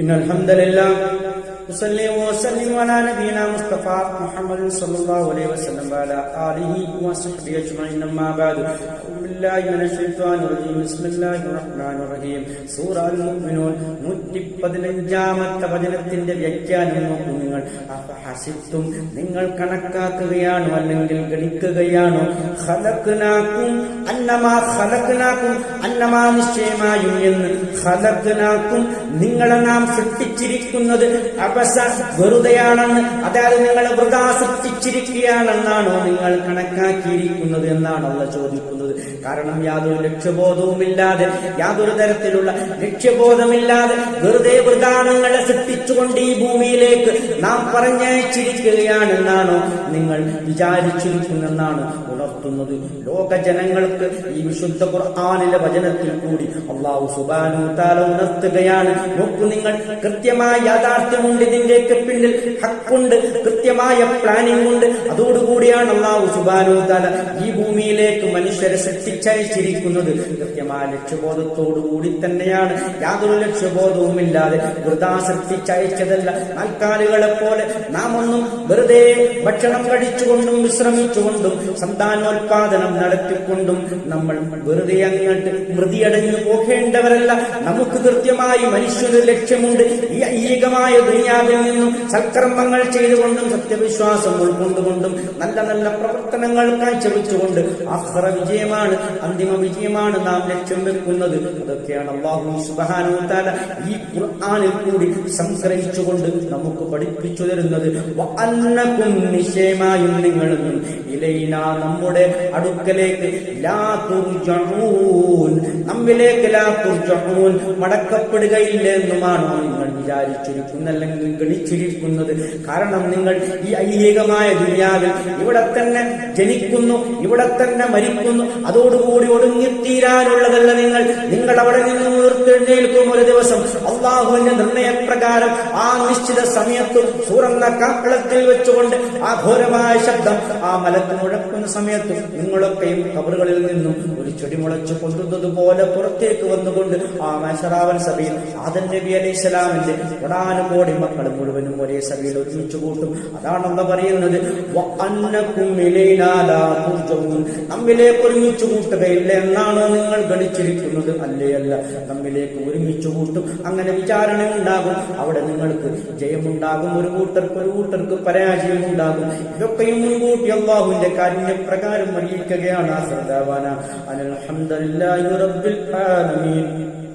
إن الحمد لله أصلي وأسلم على نبينا مصطفى محمد صلى الله عليه وسلم وعلى آله وصحبه أجمعين أما بعد أعوذ بالله من الشيطان الرجيم بسم الله الرحمن الرحيم സൂറ അൽ മുഅ്മിനൂൻ നൂറ്റി പതിനഞ്ചാമത്തെ വചനത്തിന്റെ വ്യാഖ്യാനം നോക്കൂ നിങ്ങൾ അഫഹസിബ്തും നിങ്ങൾ കണക്കാക്കുകയാണോ അല്ലെങ്കിൽ ഗണിക്കുകയാണോ ഖലഖ്നാക്കും അന്നമാ ഖലഖ്നാക്കും അന്നമാ നിശ്ചയമായും എന്ന് ഖലഖ്നാക്കും നിങ്ങളെ നാം സൃഷ്ടിച്ചിരിക്കുന്നത് അപസ വെറുതെയാണെന്ന് അതായത് നിങ്ങൾ വൃതാ സൃഷ്ടിച്ചിരിക്കുകയാണെന്നാണോ നിങ്ങൾ കണക്കാക്കിയിരിക്കുന്നത് എന്നാണല്ല ചോദിക്കുന്നത്. കാരണം യാതൊരു ലക്ഷ്യബോധവുമില്ലാതെ യാതൊരു തരത്തിലുള്ള ലക്ഷ്യബോധമില്ലാതെ വെറുതെ വൃതാ നിങ്ങളെ സൃഷ്ടിച്ചുകൊണ്ട് ഈ ഭൂമിയിലേക്ക് നാം പറഞ്ഞയച്ചിരിക്കുകയാണെന്നാണോ നിങ്ങൾ വിചാരിച്ചിരിക്കുന്നെന്നാണ് ഉണർത്തുന്നത്. ലോക ജനങ്ങൾക്ക് ഈ വിശുദ്ധ ഖുർആാനിലെ വചനത്തിൽ കൂടി അള്ളാഹു സുബാനു താല ഉണർത്തുകയാണ്. നോക്കൂ നിങ്ങൾ കൃത്യമായ യാഥാർത്ഥ്യമുണ്ട് ഇതിന്റെയൊക്കെ പിന്നിൽ ഹക്കുണ്ട് കൃത്യമായ പ്ലാനിംഗ് ഉണ്ട്. അതോടുകൂടിയാണ് അള്ളാഹു സുബാനു താല ഈ ഭൂമിയിലേക്ക് മനുഷ്യരെ സൃഷ്ടിച്ചയച്ചിരിക്കുന്നത്. കൃത്യമായ ലക്ഷ്യബോധത്തോടു കൂടി തന്നെയാണ്. യാതൊരു ലക്ഷ്യബോധവും ഇല്ലാതെ വൃതാ സൃഷ്ടിച്ചയച്ചതല്ല. നാൽക്കാലികളെ പോലെ നാം ഒന്നും വെറുതെ ഭക്ഷണം കഴിച്ചുകൊണ്ടും വിശ്രമിച്ചുകൊണ്ടും സന്താനോത്പാദനം നടത്തിക്കൊണ്ടും നമ്മൾ വെറുതെ അങ്ങോട്ട് മൃതിയടഞ്ഞു പോകേണ്ടവരല്ല. നമുക്ക് കൃത്യമായി മനുഷ്യന് ലക്ഷ്യമുണ്ട്. ഈ ഐഹികമായ ദുനിയാവിൽ നിന്നും സൽക്കർമ്മങ്ങൾ ചെയ്തുകൊണ്ടും സത്യവിശ്വാസം ഉൾക്കൊണ്ടുകൊണ്ടും നല്ല നല്ല പ്രവർത്തനങ്ങൾ കാഴ്ചവെച്ചുകൊണ്ട് ആഹ്റ വിജയമാണ് അന്തിമ വിജയമാണ് നാം ലക്ഷ്യം വെക്കുന്നത്. അതൊക്കെയാണ് അള്ളാഹു സുബാനുത്താല ഈ ഖുർആാനിൽ കൂടി സംഗ്രഹിച്ചുകൊണ്ട് നമുക്ക് പഠിപ്പിച്ചു തരുന്നത്. നിശ്ചയമായും നിങ്ങളെന്നും ഇലയിന നമ്മുടെ അടുക്കലേക്ക് ലാ തുർജഊൻ നമ്മിലേക്ക് ലാ എന്നുമാണോ നിങ്ങൾ വിചാരിച്ചിരിക്കുന്നത് അല്ലെങ്കിൽ ഗണിച്ചിരിക്കുന്നത് കാരണം നിങ്ങൾ ഈ ഐഹികമായ ദുനിയാവിൽ ഇവിടെ തന്നെ ജനിക്കുന്നു ഇവിടെ തന്നെ മരിക്കുന്നു. അതോടുകൂടി ഒടുങ്ങിത്തീരാനുള്ളതല്ല നിങ്ങൾ. നിങ്ങൾ അവിടെ നിന്ന് ഉയർത്തെഴുന്നേൽക്കും ഒരു ദിവസം. അള്ളാഹുവിന്റെ നിർണയപ്രകാരം ആ നിശ്ചിത സമയത്ത് സൂറന്ന കാക്കളത്തിൽ വെച്ചുകൊണ്ട് ആ ഘോരമായ ശബ്ദം ആ മലത്തിൽ മുഴക്കുന്ന സമയത്ത് നിങ്ങളൊക്കെയും കബറുകളിൽ നിന്നും ഒരു ചെടി മുളച്ചു കൊണ്ടുന്നത് പോലെ പുറത്തേക്ക് വന്നുകൊണ്ട് ആ മൈസറാവൻ സഭയിൽ ആദൻ നബി അലൈഹി സ്വലാമിന്റെ കോടാനുകോടി മക്കൾ മുഴുവനും ഒരേ സഭയിൽ ഒരുമിച്ച് കൂട്ടും. അതാണല്ല പറയുന്നത്. നമ്മിലേക്ക് ഒരുമിച്ച് കൂട്ടുകയില്ല എന്നാണ് നിങ്ങൾ ഗണിച്ചിരിക്കുന്നത് അല്ലേ അല്ല. നമ്മിലേക്ക് ഒരുമിച്ച് കൂട്ടും. അങ്ങനെ വിചാരണ ഉണ്ടാകും. അവിടെ നിങ്ങൾക്ക് ജയമുണ്ടാകും. ഒരു കൂട്ടർക്ക് ഒരു കൂട്ടർക്ക് പരാജയം ഉണ്ടാകും. ഇതൊക്കെയും മുൻകൂട്ടി അള്ളാഹുവിന്റെ കാരുണ്യപ്രകാരം അറിയിക്കുകയാണ് ആ സർദാവാന അലഹമ്മദില്ലാഹി റബ്ബിൽ ആലമീൻ.